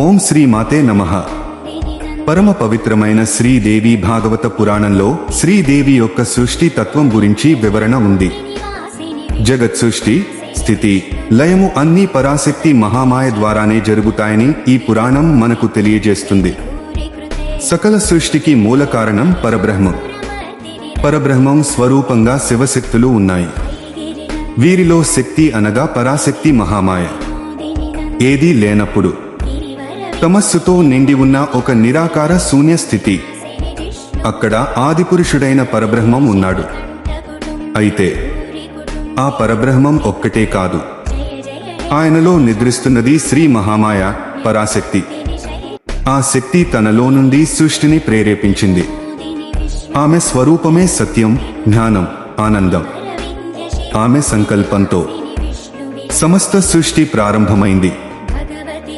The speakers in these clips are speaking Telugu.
ఓం శ్రీ మాతే నమః. పరమ పవిత్రమైన శ్రీదేవి భాగవత పురాణంలో శ్రీదేవి యొక్క సృష్టి తత్వం గురించి వివరణ ఉంది. జగత్ సృష్టి స్థితి లయము అన్ని పరాశక్తి మహామాయ ద్వారానే జరుగుతాయని ఈ పురాణం మనకు తెలియజేస్తుంది. సకల సృష్టికి మూల కారణం పరబ్రహ్మం. పరబ్రహ్మం స్వరూపంగా శివశక్తులు ఉన్నాయి. వీరిలో శక్తి అనగా పరాశక్తి మహామాయ. ఏదీ లేనప్పుడు తమస్సుతో నిండి ఉన్న ఒక నిరాకార శూన్య స్థితి అక్కడ ఆదిపురుషుడైన పరబ్రహ్మం ఉన్నాడు. అయితే ఆ పరబ్రహ్మం ఒక్కటే కాదు. ఆయనలో నిద్రిస్తున్నది శ్రీ మహామాయ పరాశక్తి. ఆ శక్తి తనలో నుండి సృష్టిని ప్రేరేపించింది. ఆమె స్వరూపమే సత్యం జ్ఞానం ఆనందం. ఆమె సంకల్పంతో సమస్త సృష్టి ప్రారంభమైంది.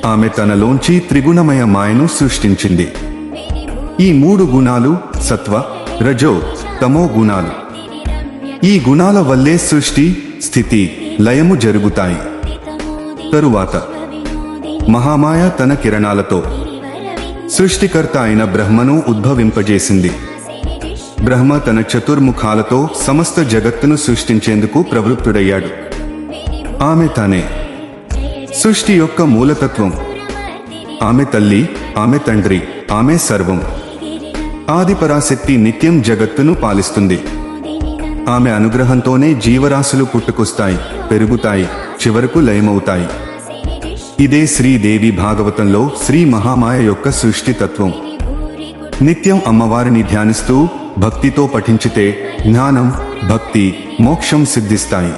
ఆమె తనలోంచి త్రిగుణమయ మాయను సృష్టించింది. ఈ మూడు గుణాలు సత్వ రజో తమో గుణాలు. ఈ గుణాల వల్లే సృష్టి స్థితి లయము జరుగుతాయి. తరువాత మహామాయ తన కిరణాలతో సృష్టికర్త అయిన బ్రహ్మను ఉద్భవింపజేసింది. బ్రహ్మ తన చతుర్ముఖాలతో సమస్త జగత్తును సృష్టించేందుకు ప్రవృత్తుడయ్యాడు. ఆమె తనే సృష్టి యొక్క మూలతత్వం. ఆమె తల్లి ఆమె తండ్రి ఆమె సర్వం. ఆదిపరాశక్తి నిత్యం జగత్తును పాలిస్తుంది. ఆమె అనుగ్రహంతోనే జీవరాశులు పుట్టుకొస్తాయి పెరుగుతాయి చివరకు లయమవుతాయి. ఇదే శ్రీదేవి భాగవతంలో శ్రీ మహామాయ యొక్క సృష్టి తత్వం. నిత్యం అమ్మవారిని ధ్యానిస్తూ భక్తితో పఠించితే జ్ఞానం భక్తి మోక్షం సిద్ధిస్తాయి.